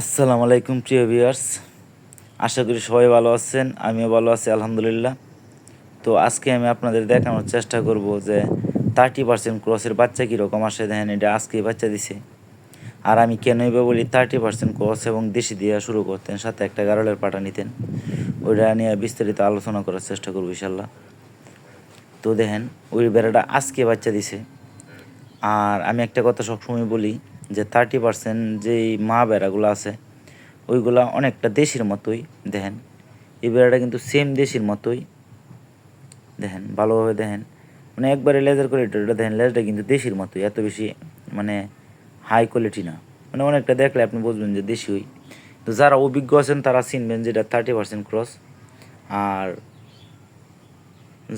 আসসালামু আলাইকুম, প্রিয় ভিউয়ার্স আশা করি সবাই ভালো আছেন, আমিও ভালো আছি, আলহামদুলিল্লাহ। তো আজকে আমি আপনাদের দেখানোর চেষ্টা করব যে থার্টি পার্সেন্ট ক্রসের বাচ্চা কীরকম আসে, দেখেন এটা আজকেই বাচ্চা দিছে। আর আমি কেনই বা বলি থার্টি পার্সেন্ট ক্রস এবং দেশি দিয়ে শুরু করতেন, সাথে একটা গারলের পাটা নিতেন, ওইটা নিয়ে বিস্তারিত আলোচনা করার চেষ্টা করব ইশাল্লাহ তো দেখেন, ওই বেড়াটা আজকে বাচ্চা দিছে। আর আমি একটা কথা সবসময় বলি যে থার্টি পার্সেন্ট যেই মা বেড়াগুলো আছে, ওইগুলা অনেকটা দেশির মতোই, দেখেন। এই বেড়াটা কিন্তু সেম দেশির মতোই, দেখেন, ভালোভাবে দেখেন। মানে একবারে লেজার কোয়ালিটিটা দেখেন লেজটা কিন্তু দেশির মতোই, এত বেশি মানে হাই কোয়ালিটি না। মানে অনেকটা দেখলে আপনি বুঝবেন যে দেশি তো যারা অভিজ্ঞ আছেন, তারা চিনবেন যেটা থার্টি পার্সেন্ট ক্রস আর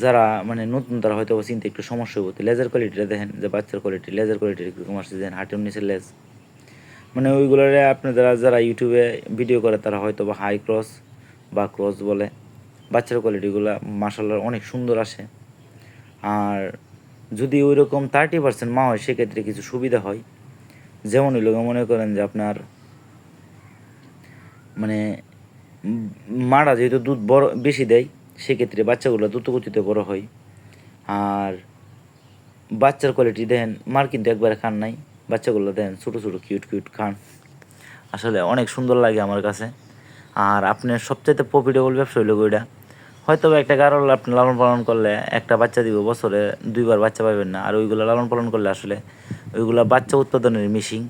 যারা মানে নতুন, তারা হয়তো চিনতে একটু সমস্যা হতো লেজার কোয়ালিটিটা দেখেন, যে বাচ্চার কোয়ালিটি লেজার কোয়ালিটির কীরকম আসছে দেখেন, হাটের নিচের লেজ মানে ওইগুলোরে আপনি যারা ইউটিউবে ভিডিও করে, তারা হয়তো বা হাই ক্রস বা ক্রস বলে। বাচ্চার কোয়ালিটিগুলো মার্শাল্লাহ অনেক সুন্দর আসে। আর যদি ওই রকম থার্টি পার্সেন্ট মা হয়, সেক্ষেত্রে কিছু সুবিধা হয়। যেমন হইল মনে করেন যে আপনার মানে মারা যেহেতু দুধ বড়, বেশি দেয় সেক্ষেত্রে বাচ্চাগুলো দ্রুতগতিতে বড় হয়। আর বাচ্চার কোয়ালিটি দেন মার কিন্তু একবারে খান নাই। বাচ্চাগুলো দেন ছোটো ছোটো কিউট কিউট খান। আসলে অনেক সুন্দর লাগে আমার কাছে। আর আপনার সবচাইতে প্রফিটেবল ব্যবসা হইল ওইটা হয়তো একটা গারল আপনি লালন পালন করলে একটা বাচ্চা দিব, বছরে দুইবার বাচ্চা পাবেন না। আর ওইগুলো লালন পালন করলে আসলে ওইগুলো বাচ্চা উৎপাদনের মিশিং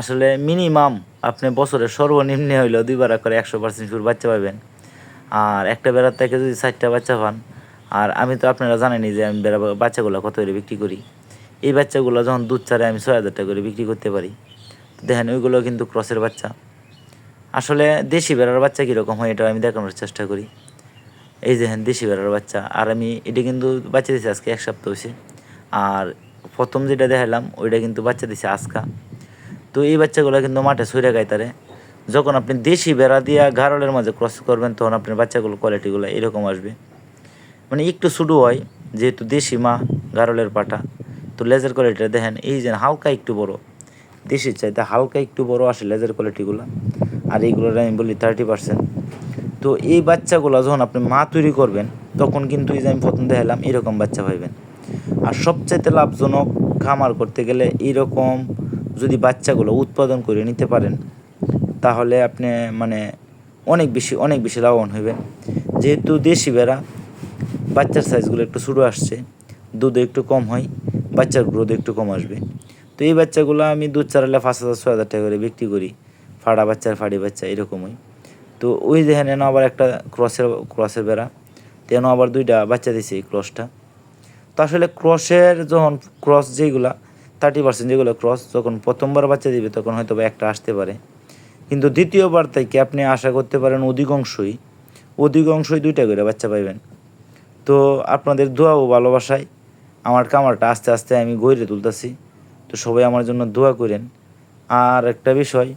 আসলে মিনিমাম আপনি বছরে সর্বনিম্ন হইলেও দুইবার করে একশো পার্সেন্ট বাচ্চা পাবেন। আর একটা বেড়ার থেকে যদি চারটা বাচ্চা পান, আর আমি তো আপনারা জানেনই যে আমি বেড়া বাচ্চাগুলো কত করে বিক্রি করি। এই বাচ্চাগুলো যখন দুধ ছাড়ে, আমি ছয় হাজার টাকা করে বিক্রি করতে পারি। দেখেন, ওইগুলো কিন্তু ক্রসের বাচ্চা। আসলে দেশি বেড়ার বাচ্চা কীরকম হয় এটা আমি দেখানোর চেষ্টা করি। এই দেখেন, দেশি বেড়ার বাচ্চা। আর আমি এটা কিন্তু বাচ্চা দিছি আজকে এক সপ্তাহ হয়েছে আর প্রথম যেটা দেখালাম, ওইটা কিন্তু বাচ্চা দিছে আজকা। তো এই বাচ্চাগুলো কিন্তু মাঠে সইরা গায় তারে। যখন আপনি দেশি বেড়া দিয়া গারলের মাঝে ক্রস করবেন, তখন আপনার বাচ্চাগুলো কোয়ালিটিগুলো এরকম আসবে। মানে একটু শুরু হয়, যেহেতু দেশি মা গারলের পাটা। তো লেজার কোয়ালিটিটা দেখেন, এই যে হালকা একটু বড়। দেশির চাইতে হালকা একটু বড় আসে লেজার কোয়ালিটিগুলো আর এইগুলোর আমি বলি থার্টি পার্সেন্ট তো এই বাচ্চাগুলো যখন আপনি মা তৈরি করবেন, তখন কিন্তু এই যে আমি প্রথম দেখালাম, এরকম বাচ্চা পাইবেন। আর সবচাইতে লাভজনক খামার করতে গেলে এইরকম যদি বাচ্চাগুলো উৎপাদন করে নিতে পারেন তাহলে আপনি মানে অনেক বেশি অনেক বেশি লাভবান হইবেন। যেহেতু দেশি বেড়া বাচ্চার সাইজগুলো একটু ছোটো আসছে, দুধ একটু কম হয়, বাচ্চার গ্রোথ একটু কম আসবে। তো এই বাচ্চাগুলো আমি দুধ চারালে পাঁচ হাজার, ছয় হাজার টাকা করে বিক্রি করি। ফাড়া বাচ্চার ফাড়ি বাচ্চা, এরকমই। তো ওই দেখেন এনে আবার একটা ক্রসের ক্রসের বেড়া তেন আবার দুইটা বাচ্চা দিছে এই ক্রসটা তো আসলে ক্রসের যখন ক্রস যেগুলা থার্টি পার্সেন্ট যেগুলো ক্রস যখন প্রথমবার বাচ্চা দিবে, তখন হয়তো বা একটা আসতে পারে। কিন্তু দ্বিতীয়বার থেকে আপনি আশা করতে পারেন অধিকাংশই অধিকাংশই দুইটা করে বাচ্চা পাইবেন। তো আপনাদের দোয়া ও ভালোবাসায়, আমার কামারটা আস্তে আস্তে আমি গড়ে তুলতেছি। তো সবাই আমার জন্য দোয়া করেন। আর একটা বিষয়,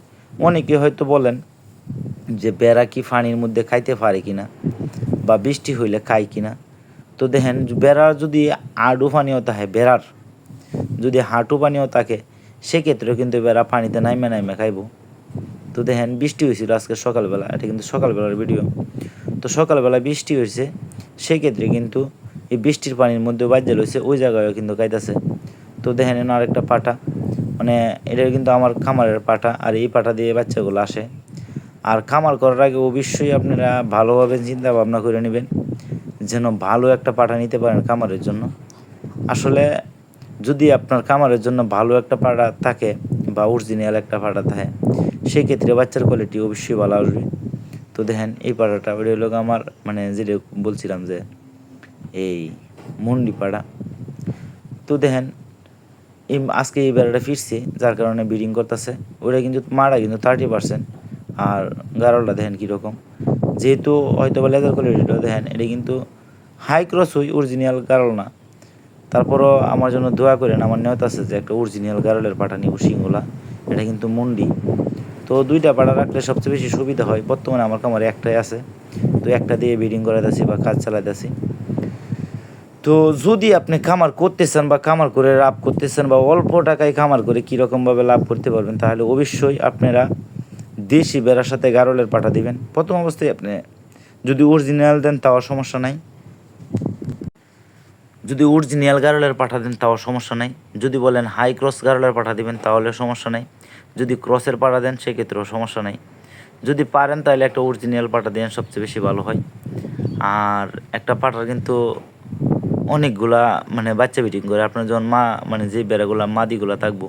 অনেকে হয়তো বলেন যে বেড়া কি পানির মধ্যে খাইতে পারে কিনা বা বৃষ্টি হইলে খায় কিনা। তো দেখেন, বেড়ার যদি আডু পানিও থাকে বেড়ার যদি হাঁটু পানিও থাকে, সেক্ষেত্রেও কিন্তু বেড়া পানিতে নাইমে নাইমে খাইবো। তো দেখেন বৃষ্টি হয়েছিল আজকে সকালবেলা, এটা কিন্তু সকালবেলার ভিডিও তো সকালবেলা বৃষ্টি হয়েছে, সেক্ষেত্রে কিন্তু এই বৃষ্টির পানির মধ্যে বাজ্যা রয়েছে ওই জায়গায়ও কিন্তু কাইতাছে তো দেখেন এনে আরেকটা পাটা মানে এটা কিন্তু আমার খামারের পাটা, আর এই পাটা দিয়ে বাচ্চাগুলো আসে। আর খামার করার আগে অবশ্যই আপনারা ভালোভাবে চিন্তা ভাবনা করে নেবেন, যেন ভালো একটা পাটা নিতে পারেন খামারের জন্য। আসলে যদি আপনার খামারের জন্য ভালো একটা পাটা থাকে বা অরিজিনাল একটা পাটা থাকে সেই ক্ষেত্রে বাচ্চার কোয়ালিটি অবশ্যই ভালো আসবে। তো দেখেন, এই পাড়াটা, ওটা হলো আমার মানে যেটা বলছিলাম যে, এই মুন্ডি পাড়া। তো দেখেন, এই আজকে এই বেড়াটা ফিরছে, যার কারণে ব্রিডিং করতেছে। ওটা কিন্তু, মারা কিন্তু থার্টি পার্সেন্ট আর গারলটা দেখেন কীরকম। যেহেতু হয়তো বা লেদার কোয়ালিটিটা দেখেন, এটা কিন্তু হাই ক্রস হই অরিজিনাল গারল না। তারপরও আমার জন্য দোয়া করেন, আমার নিয়ত আছে যে একটা অরিজিনাল গারলের পাটা নিব সিংগুলা এটা কিন্তু মুন্ডি। তো দুইটা পাড়া রাখলে সবচেয়ে বেশি সুবিধা হয়। বর্তমানে আমার কামারে একটাই আছে। তো একটা দিয়ে ব্রিডিং করাইতেছি বা কাজ চালাইতেছি। তো যদি আপনি খামার করতেছেন বা খামার করে লাভ করতেছেন বা অল্প টাকায় খামার করে কীরকমভাবে লাভ করতে পারবেন, তাহলে অবশ্যই আপনারা দেশি বেড়ার সাথে গারলের পাঠা দিবেন। প্রথম অবস্থায় আপনি যদি অরিজিনাল দেন, তাও সমস্যা নাই। যদি অরিজিনাল গারলের পাঠা দেন, তাও সমস্যা নাই। যদি বলেন হাই ক্রস গারলের পাঠা দিবেন, তাহলে সমস্যা নাই। যদি ক্রসের পাঠা দেন, সেক্ষেত্রেও সমস্যা নাই। যদি পারেন, তাহলে একটা অরিজিনাল পাঠা দেন, সবচেয়ে বেশি ভালো হয়। আর একটা পাঠার কিন্তু অনেকগুলা মানে বাচ্চা বিটিং করে। আপনার যখন মা মানে যে বেড়াগুলা, মাদিগুলা থাকব,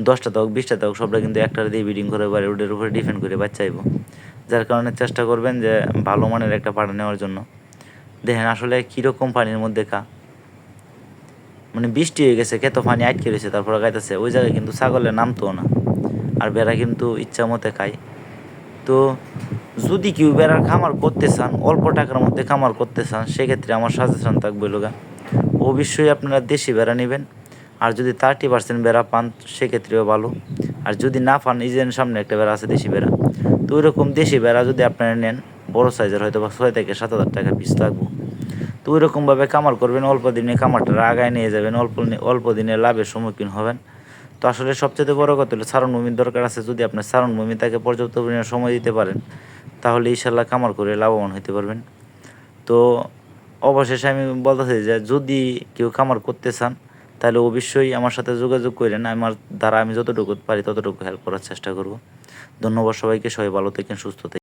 দশটা হোক বিশটা হোক সবটা কিন্তু একটা দিয়ে বিটিং করে পারে ওটার উপরে ডিপেন্ড করে বাচ্চা আইব। যার কারণে চেষ্টা করবেন যে ভালো মানের একটা পাঠা নেওয়ার জন্য। দেখেন আসলে কীরকম পানির মধ্যে কা মানে বৃষ্টি হয়ে গেছে কত পানি আটকে রয়েছে, তারপরে গাইতেছে, ওই জায়গায় কিন্তু ছাগলের নামতো না, আর বেড়া কিন্তু ইচ্ছা মতে খায়। তো যদি কেউ বেড়ার খামার করতে চান, অল্প টাকার মধ্যে খামার করতে চান, সেক্ষেত্রে আমার সাজেশন থাকবে লোগা অবশ্যই আপনারা দেশি বেড়া নেবেন, আর যদি থার্টি পার্সেন্ট বেড়া পান, সেক্ষেত্রেও ভালো, আর যদি না পান যে সামনে একটা বেড়া আছে দেশি বেড়া, তো ওই রকম দেশি বেড়া যদি আপনারা নেন, বড় সাইজের হয়তো বা ছয় থেকে সাত হাজার টাকা পিস লাগবো তো ওই রকমভাবে কামার করবেন, অল্প দিনে কামারটা আগায় নিয়ে যাবেন, অল্প অল্প দিনে লাভের সম্মুখীন হবেন। তো আসলে সবচেয়ে বড় কথা হলো সারণ ভূমির দরকার আছে, যদি আপনার সারণ ভূমি তাকে পর্যাপ্ত পরিমাণে সময় দিতে পারেন, তাহলে ইনশাল্লাহ কামার করে লাভবান হতে পারবেন। তো অবশেষে আমি বলতেছি যে, যদি কেউ কামার করতে চান, তাহলে অবশ্যই আমার সাথে যোগাযোগ করেন, আমার দ্বারা আমি যতটুকু পারি ততটুকু হেল্প করার চেষ্টা করব। ধন্যবাদ সবাইকে, সবাই ভালো থাকেন, সুস্থ থাকেন।